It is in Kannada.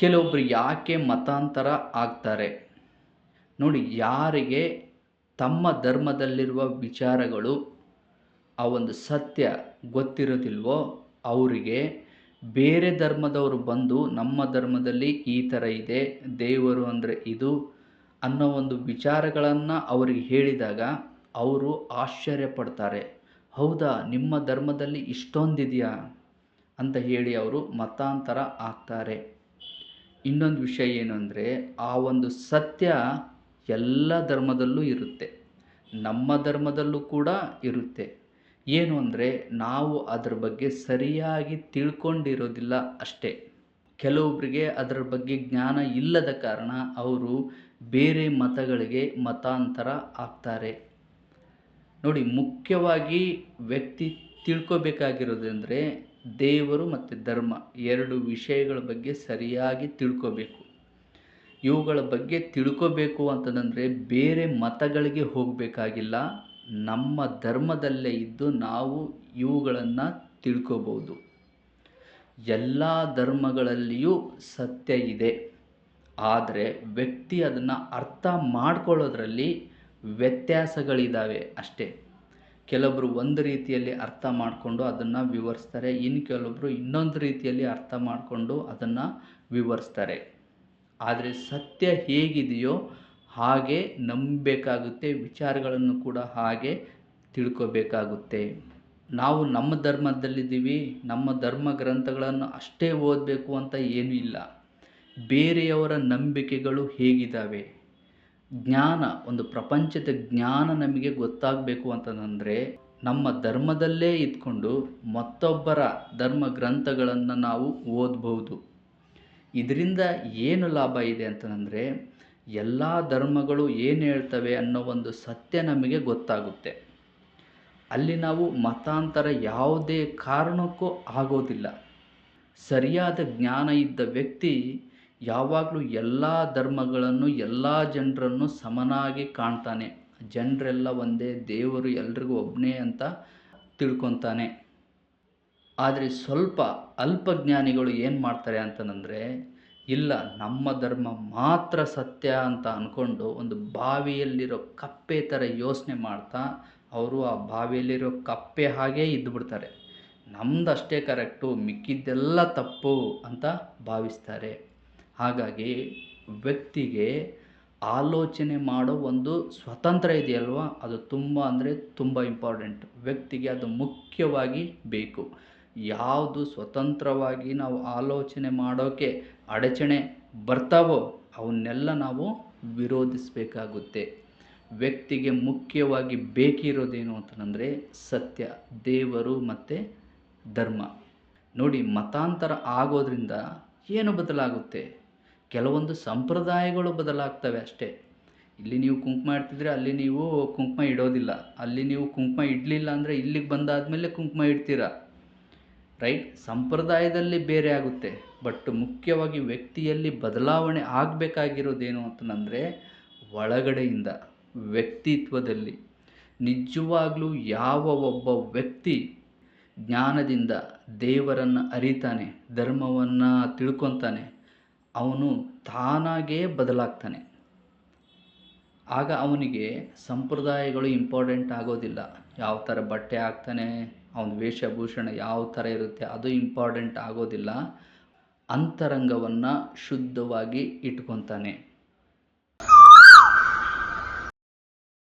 ಕೆಲವೊಬ್ಬರು ಯಾಕೆ ಮತಾಂತರ ಆಗ್ತಾರೆ? ನೋಡಿ, ಯಾರಿಗೆ ತಮ್ಮ ಧರ್ಮದಲ್ಲಿರುವ ವಿಚಾರಗಳು ಆ ಒಂದು ಸತ್ಯ ಗೊತ್ತಿರೋದಿಲ್ವೋ ಅವರಿಗೆ ಬೇರೆ ಧರ್ಮದವರು ಬಂದು ನಮ್ಮ ಧರ್ಮದಲ್ಲಿ ಈ ಥರ ಇದೆ, ದೇವರು ಅಂದರೆ ಇದು ಅನ್ನೋ ಒಂದು ವಿಚಾರಗಳನ್ನು ಅವರಿಗೆ ಹೇಳಿದಾಗ ಅವರು ಆಶ್ಚರ್ಯ ಪಡ್ತಾರೆ ಹೌದಾ, ನಿಮ್ಮ ಧರ್ಮದಲ್ಲಿ ಇಷ್ಟೊಂದಿದೆಯಾ? ಅಂತ ಹೇಳಿ ಅವರು ಮತಾಂತರ ಆಗ್ತಾರೆ. ಇನ್ನೊಂದು ವಿಷಯ ಏನು ಅಂದರೆ ಆ ಒಂದು ಸತ್ಯ ಎಲ್ಲ ಧರ್ಮದಲ್ಲೂ ಇರುತ್ತೆ. ನಮ್ಮ ಧರ್ಮದಲ್ಲೂ ಕೂಡ ಇರುತ್ತೆ. ಏನು ಅಂದರೆ ನಾವು ಅದರ ಬಗ್ಗೆ ಸರಿಯಾಗಿ ತಿಳ್ಕೊಂಡಿರೋದಿಲ್ಲ ಅಷ್ಟೇ. ಕೆಲವೊಬ್ಬರಿಗೆ ಅದರ ಬಗ್ಗೆ ಜ್ಞಾನ ಇಲ್ಲದ ಕಾರಣ ಅವರು ಬೇರೆ ಮತಗಳಿಗೆ ಮತಾಂತರ ಆಗ್ತಾರೆ ನೋಡಿ, ಮುಖ್ಯವಾಗಿ ವ್ಯಕ್ತಿ ತಿಳ್ಕೊಬೇಕಾಗಿರೋದಂದರೆ ದೇವರು ಮತ್ತು ಧರ್ಮ ಎರಡು ವಿಷಯಗಳ ಬಗ್ಗೆ ಸರಿಯಾಗಿ ತಿಳ್ಕೋಬೇಕು. ಇವುಗಳ ಬಗ್ಗೆ ತಿಳ್ಕೋಬೇಕು ಅಂತಂದರೆ ಬೇರೆ ಮತಗಳಿಗೆ ಹೋಗಬೇಕಾಗಿಲ್ಲ. ನಮ್ಮ ಧರ್ಮದಲ್ಲೇ ಇದ್ದು ನಾವು ಇವುಗಳನ್ನು ತಿಳ್ಕೋಬೋದು. ಎಲ್ಲ ಧರ್ಮಗಳಲ್ಲಿಯೂ ಸತ್ಯ ಇದೆ. ಆದರೆ ವ್ಯಕ್ತಿ ಅದನ್ನು ಅರ್ಥ ಮಾಡ್ಕೊಳ್ಳೋದ್ರಲ್ಲಿ ವ್ಯತ್ಯಾಸಗಳಿದ್ದಾವೆ ಅಷ್ಟೇ. ಕೆಲವೊಬ್ಬರು ಒಂದು ರೀತಿಯಲ್ಲಿ ಅರ್ಥ ಮಾಡಿಕೊಂಡು ಅದನ್ನು ವಿವರಿಸ್ತಾರೆ ಇನ್ನು ಕೆಲವೊಬ್ಬರು ಇನ್ನೊಂದು ರೀತಿಯಲ್ಲಿ ಅರ್ಥ ಮಾಡಿಕೊಂಡು ಅದನ್ನು ವಿವರಿಸ್ತಾರೆ. ಆದರೆ ಸತ್ಯ ಹೇಗಿದೆಯೋ ಹಾಗೆ ನಂಬಬೇಕಾಗುತ್ತೆ, ವಿಚಾರಗಳನ್ನು ಕೂಡ ಹಾಗೆ ತಿಳ್ಕೋಬೇಕಾಗುತ್ತೆ. ನಾವು ನಮ್ಮ ಧರ್ಮದಲ್ಲಿದ್ದೀವಿ, ನಮ್ಮ ಧರ್ಮ ಗ್ರಂಥಗಳನ್ನು ಅಷ್ಟೇ ಓದಬೇಕು ಅಂತ ಏನೂ ಇಲ್ಲ. ಬೇರೆಯವರ ನಂಬಿಕೆಗಳು ಹೇಗಿದ್ದಾವೆ? ಜ್ಞಾನ, ಒಂದು ಪ್ರಪಂಚದ ಜ್ಞಾನ ನಮಗೆ ಗೊತ್ತಾಗಬೇಕು ಅಂತಂದರೆ ನಮ್ಮ ಧರ್ಮದಲ್ಲೇ ಇದ್ಕೊಂಡು ಮತ್ತೊಬ್ಬರ ಧರ್ಮ ಗ್ರಂಥಗಳನ್ನು ನಾವು ಓದ್ಬೋದು ಇದರಿಂದ ಏನು ಲಾಭ ಇದೆ ಅಂತಂದರೆ ಎಲ್ಲ ಧರ್ಮಗಳು ಏನು ಹೇಳ್ತವೆ ಅನ್ನೋ ಒಂದು ಸತ್ಯ ನಮಗೆ ಗೊತ್ತಾಗುತ್ತೆ. ಅಲ್ಲಿ ನಾವು ಮತಾಂತರ ಯಾವುದೇ ಕಾರಣಕ್ಕೂ ಆಗೋದಿಲ್ಲ. ಸರಿಯಾದ ಜ್ಞಾನ ಇದ್ದ ವ್ಯಕ್ತಿ ಯಾವಾಗಲೂ ಎಲ್ಲ ಧರ್ಮಗಳನ್ನು, ಎಲ್ಲ ಜನರನ್ನು ಸಮನಾಗಿ ಕಾಣ್ತಾನೆ. ಜನರೆಲ್ಲ ಒಂದೇ, ದೇವರು ಎಲ್ರಿಗೂ ಒಬ್ಬನೇ ಅಂತ ತಿಳ್ಕೊತಾನೆ. ಆದರೆ ಸ್ವಲ್ಪ ಅಲ್ಪಜ್ಞಾನಿಗಳು ಏನು ಮಾಡ್ತಾರೆ ಅಂತಂದರೆ, ಇಲ್ಲ, ನಮ್ಮ ಧರ್ಮ ಮಾತ್ರ ಸತ್ಯ ಅಂತ ಅಂದ್ಕೊಂಡು ಒಂದು ಬಾವಿಯಲ್ಲಿರೋ ಕಪ್ಪೆ ಥರ ಯೋಚನೆ ಮಾಡ್ತಾ ಅವರು ಆ ಬಾವಿಯಲ್ಲಿರೋ ಕಪ್ಪೆ ಹಾಗೇ ಇದ್ದುಬಿಡ್ತಾರೆ ನಮ್ದು ಅಷ್ಟೇ ಕರೆಕ್ಟು, ಮಿಕ್ಕಿದ್ದೆಲ್ಲ ತಪ್ಪು ಅಂತ ಭಾವಿಸ್ತಾರೆ. ಹಾಗಾಗಿ ವ್ಯಕ್ತಿಗೆ ಆಲೋಚನೆ ಮಾಡೋ ಒಂದು ಸ್ವತಂತ್ರ ಇದೆಯಲ್ವ? ಅದು ತುಂಬ ಅಂದರೆ ತುಂಬ ಇಂಪಾರ್ಟೆಂಟ್ ವ್ಯಕ್ತಿಗೆ ಅದು ಮುಖ್ಯವಾಗಿ ಬೇಕು. ಯಾವುದು ಸ್ವತಂತ್ರವಾಗಿ ನಾವು ಆಲೋಚನೆ ಮಾಡೋಕ್ಕೆ ಅಡಚಣೆ ಬರ್ತಾವೋ ಅವನ್ನೆಲ್ಲ ನಾವು ವಿರೋಧಿಸಬೇಕಾಗುತ್ತೆ. ವ್ಯಕ್ತಿಗೆ ಮುಖ್ಯವಾಗಿ ಬೇಕಿರೋದೇನು ಅಂತಂದರೆ ಸತ್ಯ, ದೇವರು ಮತ್ತು ಧರ್ಮ. ನೋಡಿ ಮತಾಂತರ ಆಗೋದ್ರಿಂದ ಏನು ಬದಲಾಗುತ್ತೆ? ಕೆಲವೊಂದು ಸಂಪ್ರದಾಯಗಳು ಬದಲಾಗ್ತವೆ ಅಷ್ಟೇ. ಇಲ್ಲಿ ನೀವು ಕುಂಕುಮ ಇಡ್ತಿದ್ರೆ ಅಲ್ಲಿ ನೀವು ಕುಂಕುಮ ಇಡೋದಿಲ್ಲ. ಅಲ್ಲಿ ನೀವು ಕುಂಕುಮ ಇಡಲಿಲ್ಲ ಅಂದರೆ ಇಲ್ಲಿಗೆ ಬಂದಾದಮೇಲೆ ಕುಂಕುಮ ಇಡ್ತೀರ? ರೈಟ್? ಸಂಪ್ರದಾಯದಲ್ಲಿ ಬೇರೆ ಆಗುತ್ತೆ. ಬಟ್ ಮುಖ್ಯವಾಗಿ ವ್ಯಕ್ತಿಯಲ್ಲಿ ಬದಲಾವಣೆ ಆಗಬೇಕಾಗಿರೋದೇನು ಅಂತಂದರೆ ಒಳಗಡೆಯಿಂದ, ವ್ಯಕ್ತಿತ್ವದಲ್ಲಿ. ನಿಜವಾಗ್ಲೂ ಯಾವ ಒಬ್ಬ ವ್ಯಕ್ತಿ ಜ್ಞಾನದಿಂದ ದೇವರನ್ನು ಅರಿತಾನೆ, ಧರ್ಮವನ್ನು ತಿಳ್ಕೊತಾನೆ ಅವನು ತಾನಾಗೇ ಬದಲಾಗ್ತಾನೆ. ಆಗ ಅವನಿಗೆ ಸಂಪ್ರದಾಯಗಳು ಇಂಪಾರ್ಟೆಂಟ್ ಆಗೋದಿಲ್ಲ. ಯಾವ ಥರ ಬಟ್ಟೆ ಹಾಕ್ತಾನೆ, ಅವನ ವೇಷಭೂಷಣ ಯಾವ ಥರ ಇರುತ್ತೆ ಅದು ಇಂಪಾರ್ಟೆಂಟ್ ಆಗೋದಿಲ್ಲ. ಅಂತರಂಗವನ್ನು ಶುದ್ಧವಾಗಿ ಇಟ್ಕೊತಾನೆ